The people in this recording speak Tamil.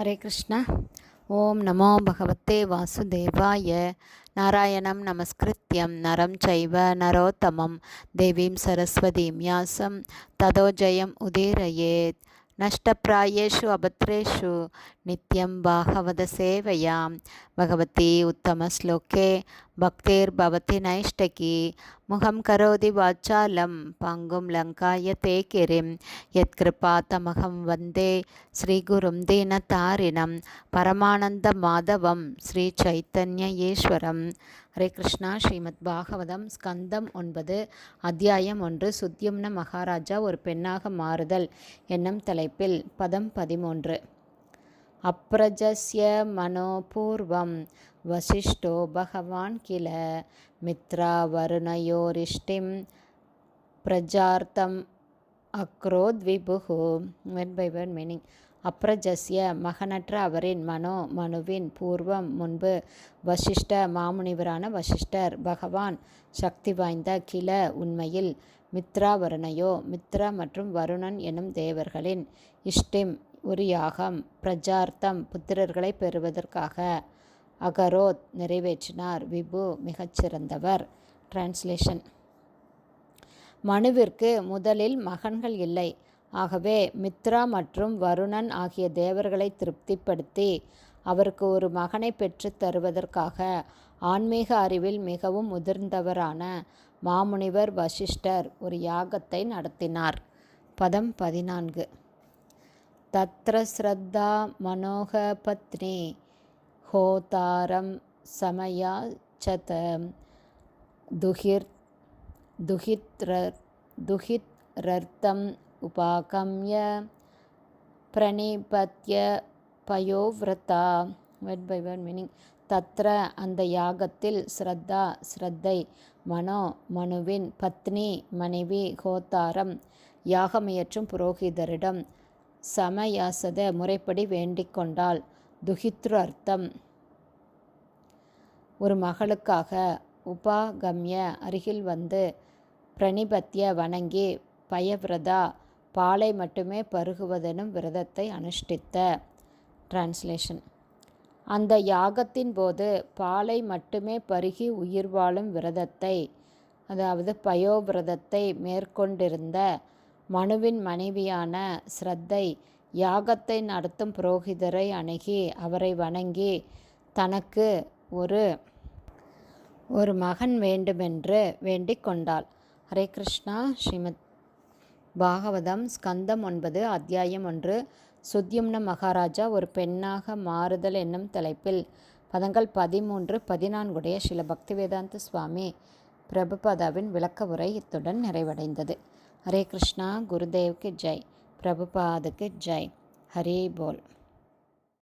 ஹரே கிருஷ்ணா. ஓம் நமோ பகவத்தே வாசுதேவாய. நாராயணம் நமஸ்கிருத்தியம் நரம் சைவ நரோத்தமம். தேவீம் சரஸ்வதீம் யாசம். ததோ ஜெயம் உதீரயேத். நஷ்டப்பிராயேஷு அபத்ரேஷு. நித்யம் பாகவத சேவையாம். பகவதி உத்தம ஸ்லோகே. பக்தேர் பவதி நைஷ்டகி. முகம் கரோதி வாச்சாலம் பங்கும் லங்காய தே கிரிம் யத்கிருபா தமகம் வந்தே ஸ்ரீகுரும் தீனதாரிணம் பரமானந்த மாதவம் ஸ்ரீ சைத்தன்ய ஈஸ்வரம். ஹரே கிருஷ்ணா ஸ்ரீமத் பாகவதம் ஸ்கந்தம் ஒன்பது அத்தியாயம் ஒன்று சுத்யும்ன மகாராஜா ஒரு பெண்ணாக மாறுதல் என்னும் தலைப்பில் பதம் பதிமூன்று. அப்ரஜஸ்ய மனோபூர்வம் வசிஷ்டோ பகவான் கில மித்ரா வருணயோரிஷ்டிம் பிரஜார்த்தம் அக்ரோத் வென் பை வென் மீனிங் அப்ரஜஸ்ய மகனற்ற அவரின் மனோ மனுவின் பூர்வம் முன்பு வசிஷ்ட மாமுனிவரான வசிஷ்டர் பகவான் சக்தி வாய்ந்த கில உண்மையில் மித்ரா வருணையோ மித்ரா மற்றும் வருணன் எனும் தேவர்களின் இஷ்டிம் ஒரு யாகம் பிரஜார்த்தம் புத்திரர்களை பெறுவதற்காக அகரோத் நிறைவேற்றினார். விபு மிகச்சிறந்தவர். டிரான்ஸ்லேஷன் மனுவிற்கு முதலில் மகன்கள் இல்லை. ஆகவே மித்ரா மற்றும் வருணன் ஆகிய தேவர்களை திருப்திப்படுத்தி அவருக்கு ஒரு மகனை பெற்று தருவதற்காக ஆன்மீக அறிவில் மிகவும் முதிர்ந்தவரான மாமுனிவர் வசிஷ்டர் ஒரு யாகத்தை நடத்தினார். பதம் பதினான்கு. தத்ர ஸ்ரத்தா மனோக பத்னி ஹோதாரம் சமயா சத துஹிர் துஹித்ர துஹித்ரர்த்தம் உபாகம்ய பிரணிபத்ய பயோவிரதா. வெட் பை வெட் மீனிங் தத்ர அந்த யாகத்தில் ஸ்ரத்தா ஸ்ரத்தை மனோ மனுவின் பத்னி மனைவி கோத்தாரம் யாகமையற்றும் புரோகிதரிடம் சமயாசத முறைப்படி வேண்டிக் கொண்டாள். துஹித்ரு அர்த்தம் ஒரு மகளுக்காக உபாகம்ய அருகில் வந்து பிரணிபத்திய வணங்கி பயவிரதா பாலை மட்டுமே பருகுவதெனும் விரதத்தை அனுஷ்டித்த. டிரான்ஸ்லேஷன் அந்த யாகத்தின் போது பாலை மட்டுமே பருகி உயிர் வாழும் விரதத்தை அதாவது பயோவிரதத்தை மேற்கொண்டிருந்த மனுவின் மனைவியான ஸ்ரத்தை யாகத்தை நடத்தும் புரோகிதரை அணுகி அவரை வணங்கி தனக்கு ஒரு ஒரு மகன் வேண்டுமென்று வேண்டிக் கொண்டாள். ஹரே கிருஷ்ணா. ஸ்ரீமத் பாகவதம் ஸ்கந்தம் ஒன்பது அத்தியாயம் ஒன்று. சுத்யும்ன மகாராஜா ஒரு பெண்ணாக மாறுதல் என்னும் தலைப்பில் பதங்கள் பதிமூன்று பதினான்குடைய சில பக்திவேதாந்த சுவாமி பிரபுபாதாவின் விளக்க உரை இத்துடன் நிறைவடைந்தது. ஹரே கிருஷ்ணா. குருதேவ்க்கு ஜெய். பிரபுபாதுக்கு ஜெய். ஹரே போல்.